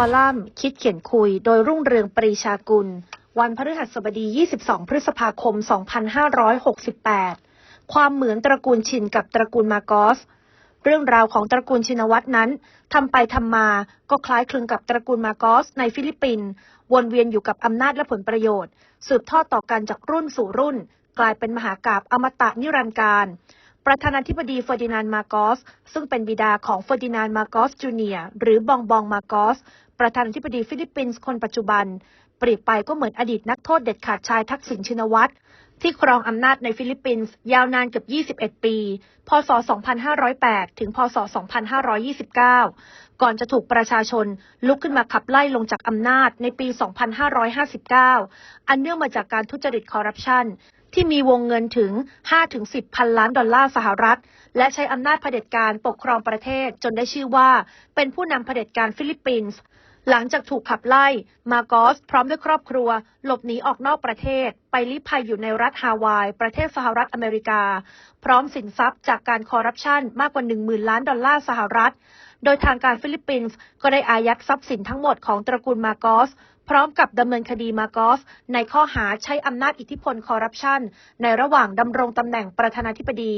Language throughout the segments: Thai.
อลัมน์ คิดเขียนคุย โดยรุ่งเรืองปรีชากุล วันพฤหัสบดี 22 พฤษภาคม 2568 ความเหมือนตระกูลชินกับตระกูลมาโกส เรื่องราวของตระกูลชินวัตรนั้นทำไปทำมาก็คล้ายคลึงกับตระกูลมาโกสในฟิลิปปินส์วนเวียนอยู่กับอำนาจและผลประโยชน์ สืบทอดต่อกันจากรุ่นสู่รุ่น กลายเป็นมหากาบอมตะนิรันดร์การประธานาธิบดีเฟอร์ดินานด์มาโกส ซึ่งเป็นบิดาของเฟอร์ดินานด์มาโกสจูเนียร์หรือบองบองมาโกส ประธานาธิบดีฟิลิปปินส์คนปัจจุบัน เปรียบไปก็เหมือนอดีตนักโทษเด็ดขาดชายทักษิณชินวัตรที่ครองอำนาจในฟิลิปปินส์ยาวนานเกือบ 21 ปี พศ 2508 ถึง พศ 2529 ก่อนจะถูกประชาชนลุกขึ้นมาขับไล่ลงจากอำนาจในปี 2559 อันเนื่องมาจากการทุจริตคอร์รัปชันที่มีวงเงินถึง 5-10 พันล้านดอลลาร์สหรัฐ และใช้อำนาจเผด็จการปกครองประเทศจนได้ชื่อว่า เป็นผู้นำเผด็จการฟิลิปปินส์ หลังจากถูกขับไล่ มาโกสพร้อมด้วยครอบครัว หลบหนีออกนอกประเทศ ไปลี้ภัยอยู่ในรัฐฮาวาย ประเทศสหรัฐอเมริกา พร้อมสินทรัพย์จากการคอร์รัปชันมากกว่า 10,000 ล้านดอลลาร์สหรัฐ โดยทางการฟิลิปปินส์ก็ได้อายัดทรัพย์สินทั้งหมดของตระกูลมาโกสพร้อมกับดำเนินคดีมาโกสในข้อหาใช้อำนาจอิทธิพลคอร์รัปชันในระหว่างดำรงตำแหน่งประธานาธิบดี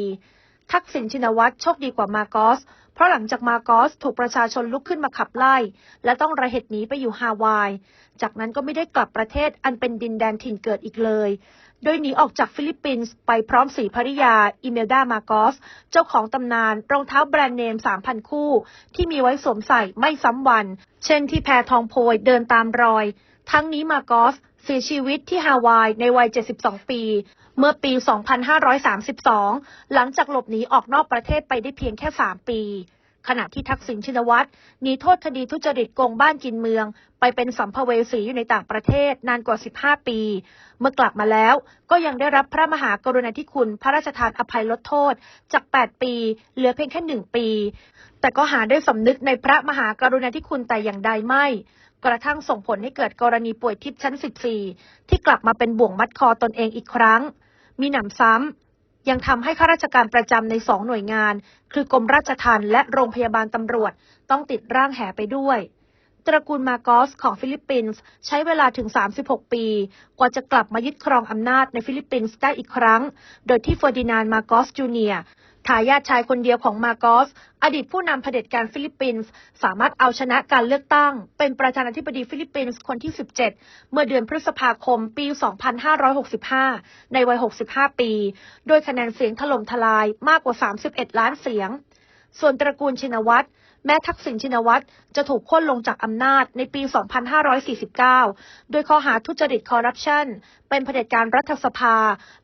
ทักษิณชินวัตรโชคดีกว่ามาโกส เพราะหลังจากมาโกสถูกประชาชนลุกขึ้นมาขับไล่ และต้องระเหตุหนีไปอยู่ฮาวาย จากนั้นก็ไม่ได้กลับประเทศอันเป็นดินแดนถิ่นเกิดอีกเลย โดยหนีออกจากฟิลิปปินส์ไปพร้อมสีภริยา อิเมลดามาโกส เจ้าของตำนานรองเท้าแบรนด์เนม 3,000 คู่ ที่มีไว้สวมใส่ไม่ซ้ำวัน เช่นที่แพทองโพยเดินตามรอย ทั้งนี้มาโกส เสียชีวิตที่ฮาวายในวัย 72 ปี เมื่อปี 2532 หลังจากหลบหนีออกนอกประเทศไปได้เพียงแค่ 3 ปี ขณะที่ทักษิณชินวัตรหนีโทษคดีทุจริตโกงบ้านกินเมือง ไปเป็นสัมภเวสีอยู่ในต่างประเทศนานกว่า 15 ปี เมื่อกลับมาแล้วก็ยังได้รับพระมหากรุณาธิคุณพระราชทานอภัยลดโทษจาก 8 ปี เหลือเพียงแค่ 1 ปี แต่ก็หาได้สำนึกในพระมหากรุณาธิคุณแต่อย่างใดไม่ กระทั่งส่งผลให้เกิดกรณีป่วยทิพย์ชั้น 14 ที่กลับมาเป็นบ่วงมัดคอตนเองอีกครั้ง มีหนำซ้ำ ยังทำให้ข้าราชการประจำในสองหน่วยงาน คือกรมราชทัณฑ์และโรงพยาบาลตำรวจต้องติดร่างแห่ไปด้วยตระกูลมาโกสของฟิลิปปินส์ใช้เวลาถึง 36 ปี กว่าจะกลับมายึดครองอำนาจในฟิลิปปินส์ได้อีกครั้ง โดยที่เฟอร์ดินานด์มาโกสจูเนีย ทายาทชายคนเดียวของมาโกส อดีตผู้นำเผด็จการฟิลิปปินส์ สามารถเอาชนะการเลือกตั้ง เป็นประธานาธิบดีฟิลิปปินส์คนที่ 17 เมื่อเดือนพฤษภาคมปี 2565 ในวัย 65 ปี โดยคะแนนเสียงถล่มทลายมากกว่า 31 ล้านเสียง ส่วนตระกูลชินวัตร แม้ทักษิณชินวัตรจะถูกค่นลงจากอำนาจในปี 2549 โดยข้อหาทุจริตคอร์รัปชัน เป็นเผด็จการรัฐสภา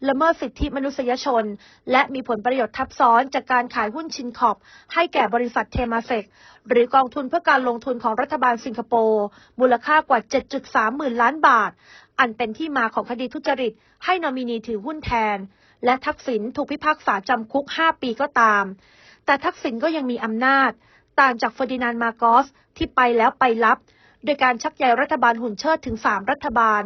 ละเมิดสิทธิมนุษยชน และมีผลประโยชน์ทับซ้อนจากการขายหุ้นชินคอปให้แก่บริษัทเทมาเซกหรือกองทุนเพื่อการลงทุนของรัฐบาลสิงคโปร์มูลค่ากว่า 7.3 หมื่นล้านบาท อันเป็นที่มาของคดีทุจริต ให้นอมินีถือหุ้นแทน และทักษิณถูกพิพากษาจำคุก 5 ปีก็ตาม แต่ทักษิณก็ยังมีอำนาจ ต่างจากเฟอร์ดินานมาโกสที่ไปแล้วไปรับ โดยการชักใยรัฐบาลหุ่นเชิดถึง 3 รัฐบาล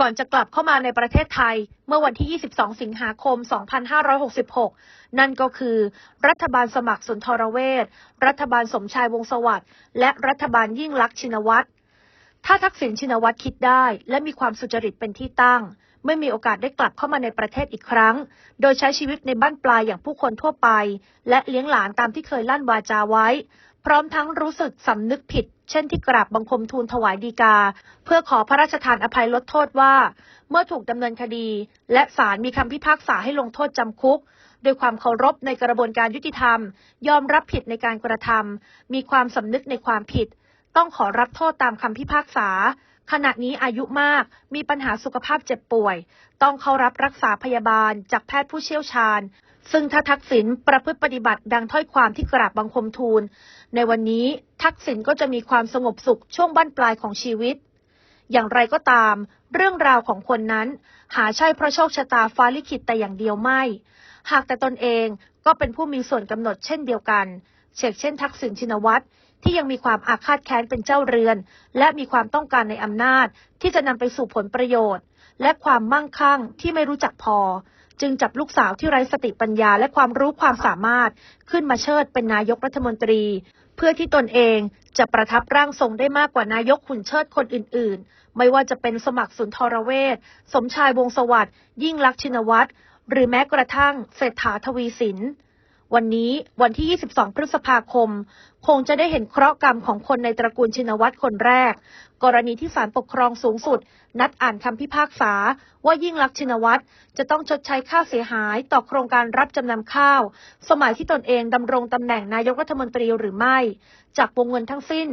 ก่อนจะกลับเข้ามาในประเทศไทย เมื่อวันที่ 22 สิงหาคม 2566 นั่นก็คือ รัฐบาลสมัครสุนทรเวชรัฐบาลสมชายวงสวัสดิ์และรัฐบาลยิ่งลักษณ์ชินวัตรถ้าทักษิณชินวัตรคิดได้ และมีความสุจริตเป็นที่ตั้ง ไม่มีโอกาสได้กลับเข้ามาในประเทศอีกครั้ง โดยใช้ชีวิตในบ้านปลายอย่างผู้คนทั่วไป และเลี้ยงหลานตามที่เคยลั่นวาจาไว้ พร้อมทั้งรู้สึกสำนึกผิด เช่นที่กราบบังคมทูลถวายดีกา เพื่อขอพระราชทานอภัยลดโทษว่า เมื่อถูกดำเนินคดี และศาลมีคำพิพากษาให้ลงโทษจำคุกโดยความเคารพในกระบวนการยุติธรรม ยอมรับผิดในการกระทำมีความสำนึกในความผิด ต้องขอรับโทษตามคำพิพากษา ขณะนี้อายุมากมีปัญหาสุขภาพเจ็บป่วย ต้องเข้ารับรักษาพยาบาลจากแพทย์ผู้เชี่ยวชาญ ซึ่งถ้าทักษิณประพฤติปฏิบัติดังถ้อยความที่กราบบังคมทูล ในวันนี้ทักษิณก็จะมีความสงบสุขช่วงบั้นปลายของชีวิต อย่างไรก็ตาม เรื่องราวของคนนั้น หาใช่เพราะโชคชะตาฟ้าลิขิตแต่อย่างเดียวไม่ หากแต่ตนเองก็เป็นผู้มีส่วนกำหนดเช่นเดียวกันเช่นเช่น ทักษิณชินวัตรที่ยังมีความอาฆาตแค้นเป็นเจ้าเรือน และมีความต้องการในอำนาจที่จะนำไปสู่ผลประโยชน์ และความมั่งคั่งที่ไม่รู้จักพอ จึงจับลูกสาวที่ไร้สติปัญญาและความรู้ความสามารถ ขึ้นมาเชิดเป็นนายกรัฐมนตรี เพื่อที่ตนเองจะประทับร่างทรงได้มากกว่านายกขุนเชิดคนอื่น ๆ ไม่ว่าจะเป็นสมัครสุนทรเวชสมชายวงสวัสดิ์ยิ่งลักษณ์ชินวัตรหรือแม้กระทั่งเศรษฐาทวีสิน วันนี้วันที่ 22 พฤษภาคม คงจะได้เห็นเคราะห์กรรมของคนในตระกูลชินวัตรคนแรก กรณีที่ศาลปกครองสูงสุด นัดอ่านคำพิพากษา ว่ายิ่งลักษณ์ชินวัตรจะต้องชดใช้ค่าเสียหายต่อโครงการรับจำนำข้าว สมัยที่ตนเองดำรงตำแหน่งนายกรัฐมนตรีหรือไม่ จากวงเงินทั้งสิ้น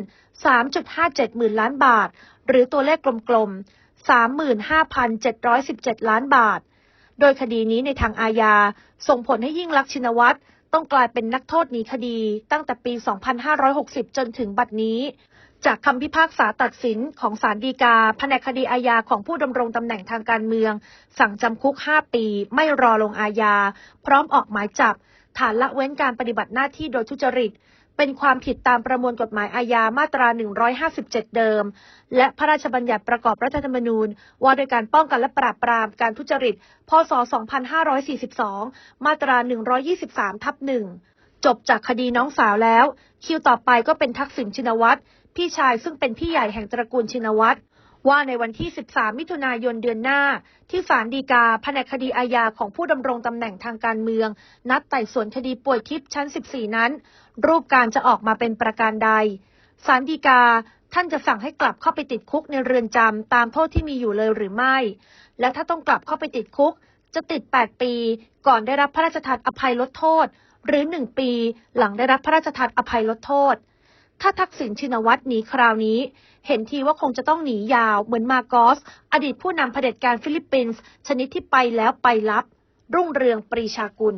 3.57 หมื่นล้านบาท หรือตัวเลขกลมๆ 35,717 ล้านบาท โดยคดีนี้ในทางอาญาส่งผลให้ยิ่งลักษณ์ชินวัตร ต้องกลายเป็นนักโทษหนีคดี ตั้งแต่ปี 2560 จนถึงบัดนี้ จากคำพิพากษาตัดสินของศาลฎีกาแผนกคดีอาญาของผู้ดำรงตำแหน่งทางการเมือง สั่งจำคุก 5 ปี ไม่รอลงอาญา พร้อมออกหมายจับ ฐานละเว้นการปฏิบัติหน้าที่โดยทุจริต เป็นความผิดตามประมวลกฎหมายอาญามาตรา 157 เดิม และพระราชบัญญัติประกอบรัฐธรรมนูญ ว่าด้วยการป้องกันและปราบปรามการทุจริต พศ 2542 มาตรา 123 ทับหนึ่งจบจากคดีน้องสาวแล้ว คิวต่อไปก็เป็นทักษิณชินวัตรพี่ชายซึ่งเป็นพี่ใหญ่แห่งตระกูลชินวัตร ว่าในวันที่ 13 มิถุนายนเดือนหน้า ที่ศาลฎีกาแผนกคดีอาญาของผู้ดำรงตำแหน่งทางการเมือง นัดไต่สวนคดีป่วยทิพย์ชั้น 14 นั้น รูปการจะออกมาเป็นประการใดศาลฎีกาท่านจะสั่งให้กลับเข้าไปติดคุกในเรือนจำตามโทษที่มีอยู่เลยหรือไม่ และถ้าต้องกลับเข้าไปติดคุก จะติด 8 ปี ก่อนได้รับพระราชทานอภัยลดโทษ หรือ 1 ปี หลังได้รับพระราชทานอภัยลดโทษ ถ้าทักษิณชินวัตรหนีคราวนี้ เห็นทีว่าคงจะต้องหนียาวเหมือนมาโกส อดีตผู้นำเผด็จการฟิลิปปินส์ ชนิดที่ไปแล้วไปรับ รุ่งเรืองปรีชากุล